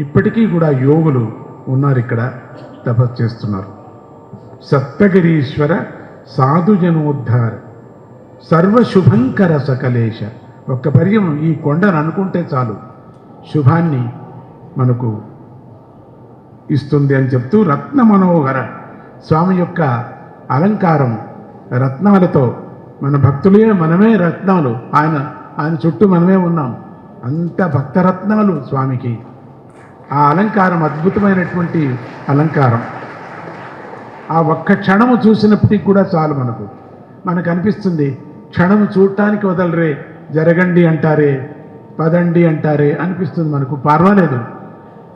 ఇప్పటికీ కూడా యోగులు ఉన్నారు ఇక్కడ తపస్సు చేస్తున్నారు. సప్తగిరీశ్వర సాధుజనోద్ధార సర్వశుభంకర సకలేశ ఒక్క పర్యం ఈ కొండను అనుకుంటే చాలు. శుభాన్ని మనకు ఇస్తుంది అని చెప్తూ రత్న మనోహర స్వామి యొక్క అలంకారం రత్నాలతో మన భక్తులే మనమే రత్నాలు. ఆయన ఆయన చుట్టూ మనమే ఉన్నాం. అంత భక్తరత్నాలు స్వామికి. ఆ అలంకారం అద్భుతమైనటువంటి అలంకారం. ఆ ఒక్క క్షణము చూసినప్పటికి కూడా చాలు మనకు. మనకు అనిపిస్తుంది క్షణము చూడటానికి వదలరే జరగండి అంటారే పదండి అంటారే అనిపిస్తుంది మనకు. పర్వాలేదు.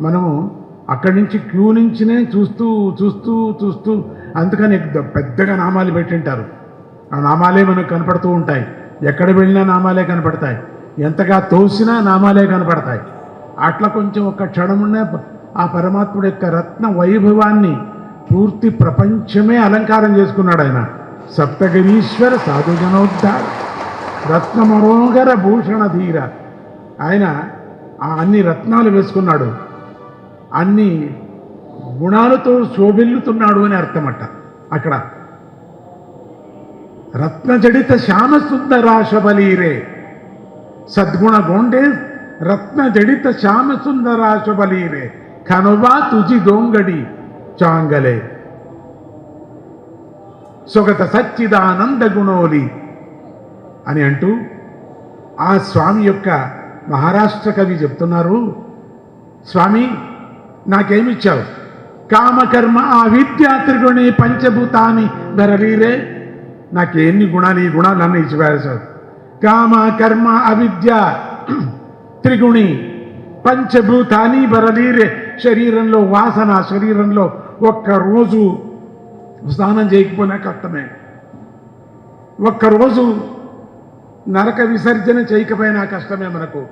మనము అక్కడి నుంచి క్యూ నుంచినే చూస్తూ చూస్తూ చూస్తూ అందుకని పెద్దగా నామాలు పెట్టింటారు. ఆ నామాలే మనకు కనపడుతూ ఉంటాయి. ఎక్కడ వెళ్ళినా నామాలే కనపడతాయి. ఎంతగా తోసినా నామాలే కనపడతాయి. అట్లా కొంచెం ఒక క్షణమునే ఆ పరమాత్ముడు యొక్క రత్న వైభవాన్ని పూర్తి ప్రపంచమే అలంకారం చేసుకున్నాడు ఆయన. సప్తగిరీశ్వర సాధుజనోద్ధార రత్న మనోహర భూషణ ధీర. ఆయన ఆ అన్ని రత్నాలు వేసుకున్నాడు. అన్ని గుణాలతో శోభిల్లుతున్నాడు అని అర్థమట. అక్కడ రత్నజడిత శ్యామ సుందరాశబలీరే సద్గుణ గోండే రత్నజడిత శ్యామ సుందరాశబలీరే కనువా తుజి దొంగడి చాంగలే సొగత సచ్చిదానంద గుణోలి అని అంటూ ఆ స్వామి యొక్క మహారాష్ట్ర కవి చెప్తున్నారు స్వామి నాకేమిచ్చావు? కామకర్మ ఆ విద్యా త్రిగుణి పంచభూతాని ధరలీరే నాకు ఎన్ని గుణాలు ఈ గుణాలు ఇచ్చివేశావు? కామ కర్మ అవిద్య త్రిగుణి పంచభూతాని బరలీరే శరీరంలో వాసన శరీరంలో ఒక్క రోజు స్నానం చేయకపోయినా కష్టమే ఒక్కరోజు నరక విసర్జన చేయకపోయినా కష్టమే మనకు.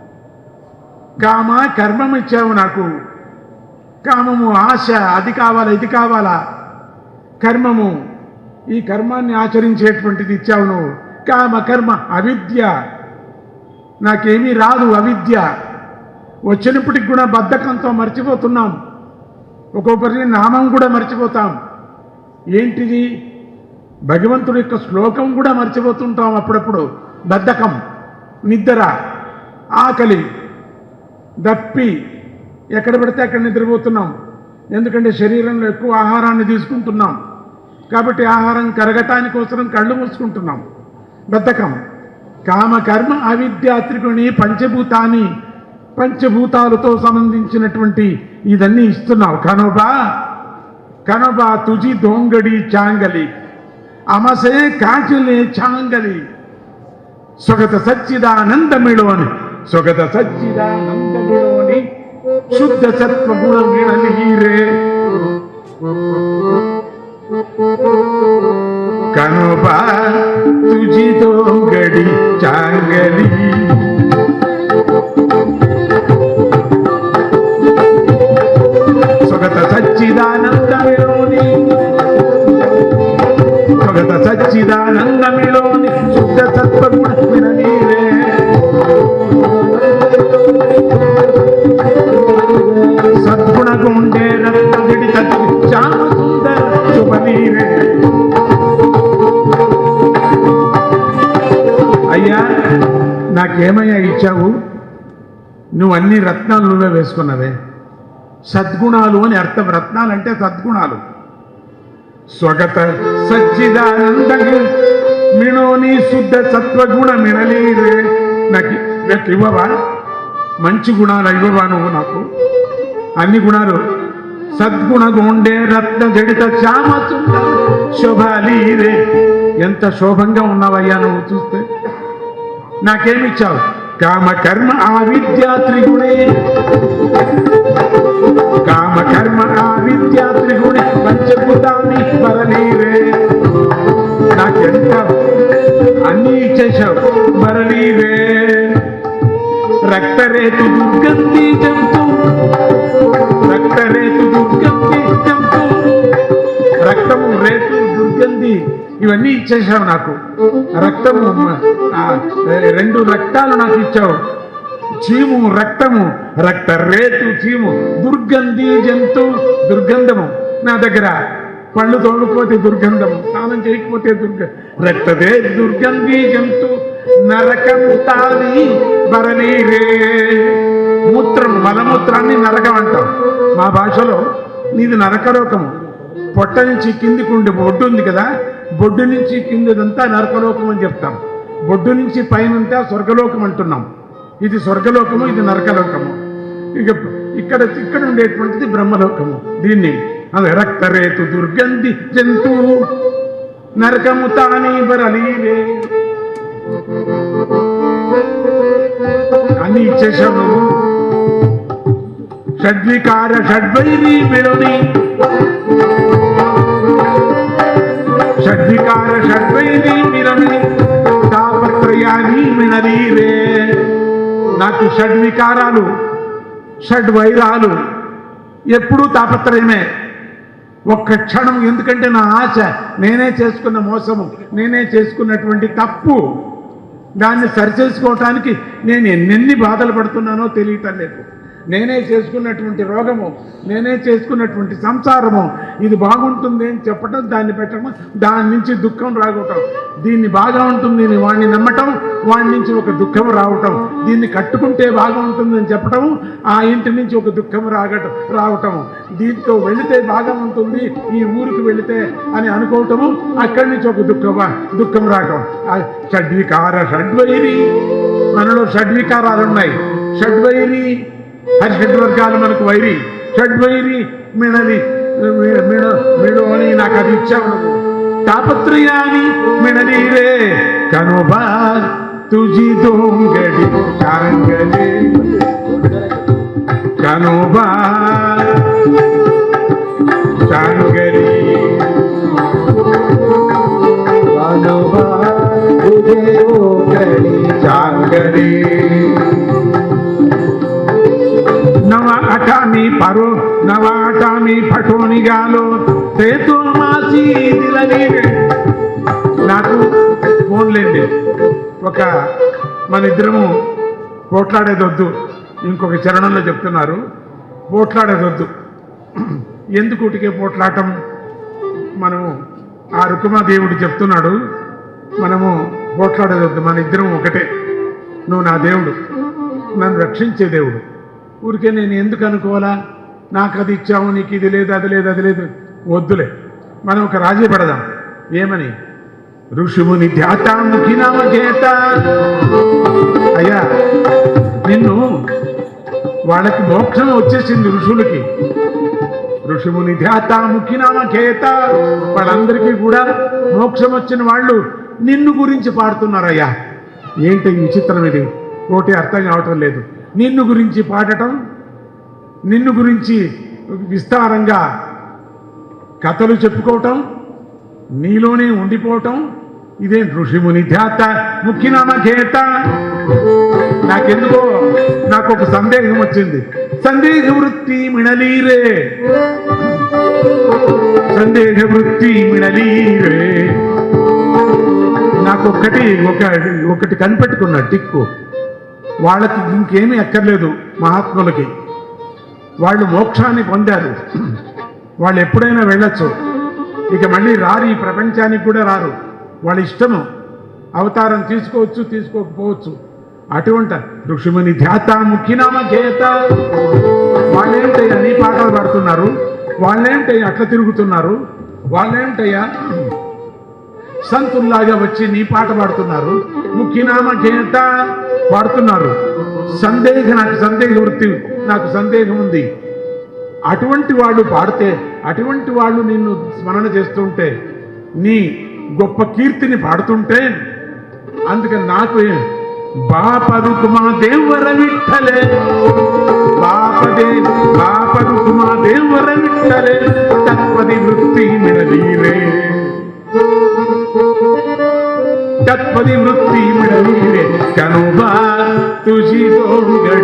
కామ కర్మం ఇచ్చావు నాకు. కామము ఆశ అది కావాలా ఇది కావాలా? కర్మము ఈ కర్మాన్ని ఆచరించేటువంటిది ఇచ్చావు నువ్వు. కామ కర్మ అవిద్య నాకేమీ రాదు అవిద్య. వచ్చినప్పటికి కూడా బద్ధకంతో మర్చిపోతున్నాం. ఒక్కొక్కరిని నామం కూడా మర్చిపోతాం. ఏంటిది? భగవంతుడి యొక్క శ్లోకం కూడా మర్చిపోతుంటాం అప్పుడప్పుడు. బద్ధకం నిద్ర ఆకలి దప్పి. ఎక్కడ పడితే అక్కడ నిద్రపోతున్నాం. ఎందుకంటే శరీరంలో ఎక్కువ ఆహారాన్ని తీసుకుంటున్నాం. కాబట్టి ఆహారం కరగటానికి అవసరం కళ్ళు మూసుకుంటున్నాం. బద్ధకం. కామ కర్మ అవిద్య త్రిగుణి పంచభూతాన్ని పంచభూతాలతో సంబంధించినటువంటి ఇదన్నీ ఇస్తున్నావు. కనుబా కనబా తుజి దొంగడి చాంగలి అమసే కాచులే చాంగలి. స్వగత సచ్చిదానందమిళోని స్వగత సచ్చిదానందమిళోని శుద్ధ సత్వగుణ మిళనీరే కనుబా తుజి దొంగ చాంగలి సొగత సచ్చిదానందమిలోని సొగత సచ్చిదానందమిలోని శుద్ధ సత్వగుణ విననీరే సద్గుణ గుండే రక్త నాకేమయ్యా ఇచ్చావు? నువ్వు అన్ని రత్నాలు నువ్వే వేసుకున్నవే. సద్గుణాలు అని అర్థం. రత్నాలు అంటే సద్గుణాలు. స్వగత సచ్చిదానంద మిణోని శుద్ధ సత్వగుణ మినలీరే నాకు నాకు ఇవ్వవా? మంచి గుణాలు ఇవ్వవా నువ్వు నాకు? అన్ని గుణాలు. సద్గుణ గుండే రత్న జడిత చామ సుందర శోభాలీరే ఎంత శోభంగా ఉన్నావయ్యా నువ్వు చూస్తే. నాకేమిచ్చావు కామ కర్మ ఆ విద్యా త్రిగుణే. కామ కర్మ ఆ విద్యా త్రిగుణి పంచభూతాన్ని బరలీరే నాకెంత అన్నీ ఇచ్చేశావు బరలీరే రక్తరేతు దుర్గంధి జంతు. రక్తరేతు దుర్గంధి జంతు. రక్తము రేతు దుర్గంధి ఇవన్నీ ఇచ్చేసావు నాకు. రక్తము రెండు రక్తాలు నాకు ఇచ్చావు. చీము రక్తము రక్త రేతు చీము దుర్గంధి జంతు దుర్గంధము. నా దగ్గర పళ్ళు తోడుకోతే దుర్గంధము స్నానం చేయకపోతే దుర్గ రక్తదే దుర్గంధి జంతు నరకం తాని బరనీరే మూత్రం మలమూత్రాన్ని నరకం అంటాం. మా భాషలో నీది నరకలోకము. పొట్ట నుంచి కిందికి ఉండే ఒడ్డు ఉంది కదా బొడ్డు నుంచి కిందదంతా నరకలోకం అని చెప్తాం. బొడ్డు నుంచి పైనంతా స్వర్గలోకం అంటున్నాం. ఇది స్వర్గలోకము ఇది నరకలోకము. ఇక ఇక్కడ ఇక్కడ ఉండేటువంటిది బ్రహ్మలోకము. దీన్ని అది రక్తరేతు దుర్గంధి జంతు నరకము తాని బరలీవే అని ఇచ్చేసావు షడ్వికార షడ్వైరీ షడ్వైరి మిళని షడ్వికార షడ్వైరి మిళని తాపత్రయాన్ని మిణరీరే నాకు షడ్వికారాలు షడ్వైరాలు ఎప్పుడూ తాపత్రయమే. ఒక్క క్షణం ఎందుకంటే నా ఆశ నేనే చేసుకున్న మోసము నేనే చేసుకున్నటువంటి తప్పు. దాన్ని సరిచేసుకోవటానికి నేను ఎన్నెన్ని బాధలు పడుతున్నానో తెలియటం లేదు. నేనే చేసుకున్నటువంటి రోగము నేనే చేసుకున్నటువంటి సంసారము ఇది బాగుంటుంది అని చెప్పటం దాన్ని పెట్టడం దాని నుంచి దుఃఖం రాగటం. దీన్ని బాగా ఉంటుంది అని వాడిని నమ్మటం వాడి నుంచి ఒక దుఃఖం రావటం. దీన్ని కట్టుకుంటే బాగా ఉంటుంది అని చెప్పటం ఆ ఇంటి నుంచి ఒక దుఃఖం రాగటం రావటం. దీంతో వెళితే బాగా ఉంటుంది ఈ ఊరికి వెళితే అని అనుకోవటము అక్కడి నుంచి ఒక దుఃఖం దుఃఖం రావటం షడ్వికార షడ్వైరి. మనలో షడ్వికారాలు ఉన్నాయి. షడ్వైరి అది షడ్ వర్గాలు మనకు వైరి షడ్వైరి మిణలి మిణ- మిణ మిణు అని నాకు అది ఇచ్చావు నువ్వు తాపత్రయాని మిణనీరే కనుబా తుజి దోంగడి చాంగలే కనుబా చాంగలి అఠామి గాలో సేతు మాసి నాకు నాకు ఫోన్లేండి ఒక మన ఇద్దరము పోట్లాడేదొద్దు. ఇంకొక చరణంలో చెప్తున్నారు. పోట్లాడేదొద్దు. ఎందుకు ఉటికే పోట్లాటం? మనము ఆ రుకుమాదేవుడు చెప్తున్నాడు. మనము పోట్లాడేదొద్దు. మన ఇద్దరం ఒకటే. నువ్వు నా దేవుడు. నన్ను రక్షించే దేవుడు. ఊరికే నేను ఎందుకు అనుకోవాలా? నాకు అది ఇచ్చావు నీకు ఇది లేదు అది లేదు అది లేదు. వద్దులే మనం ఒక రాజీ పడదాం. ఏమని? ఋషుముని ధ్యాతాముఖి నామ చేత అయ్యా నిన్ను వాళ్ళకి మోక్షం వచ్చేసింది ఋషులకి. ఋషుముని ధ్యాత ముఖి చేత వాళ్ళందరికీ కూడా మోక్షం వచ్చిన వాళ్ళు నిన్ను గురించి పాడుతున్నారయ్యా. ఏంటి విచిత్రం ఇది? ఒకటి అర్థం కావటం లేదు. నిన్ను గురించి పాడటం నిన్ను గురించి విస్తారంగా కథలు చెప్పుకోవటం నీలోనే ఉండిపోవటం ఇదే ఋషిముని ధ్యాత ముఖ్యనామ చేత నాకెందుకో నాకు ఒక సందేహం వచ్చింది. సందేహ వృత్తి మిణలీరే. సందేహ వృత్తి మిణలీరే. నాకు ఒక్కటి ఒక ఒకటి కనిపెట్టుకున్నా టిక్కు. వాళ్ళకి ఇంకేమీ అక్కర్లేదు మహాత్ములకి. వాళ్ళు మోక్షాన్ని పొందారు. వాళ్ళు ఎప్పుడైనా వెళ్ళొచ్చు. ఇక మళ్ళీ రారు ఈ ప్రపంచానికి కూడా రారు. వాళ్ళ ఇష్టము అవతారం తీసుకోవచ్చు తీసుకోకపోవచ్చు. అటువంటి ఋషిముని ధ్యాత ముఖ్యనామ ధ్యేత వాళ్ళేమిటయ్యా నీ పాటలు పాడుతున్నారు? వాళ్ళేమిటయ్యా అట్లా తిరుగుతున్నారు? వాళ్ళేమిటయ్యా సంతుల్లాగా వచ్చి నీ పాట పాడుతున్నారు? ముఖ్యనామ ఘేత పాడుతున్నారు. సందేహ నాకు సందేహ వృత్తి నాకు సందేహం ఉంది. అటువంటి వాళ్ళు పాడితే అటువంటి వాళ్ళు నిన్ను స్మరణ చేస్తుంటే నీ గొప్ప కీర్తిని పాడుతుంటే అందుకని నాకు ఏం? బాపరుకుమా దేవర విఠలే బాపదే బాపరుకుమా దేవర విఠలే తత్పది వృత్తి మిడలీరే తత్పది వృత్తి మిడలీరే కనుబా తుజి దోంగడి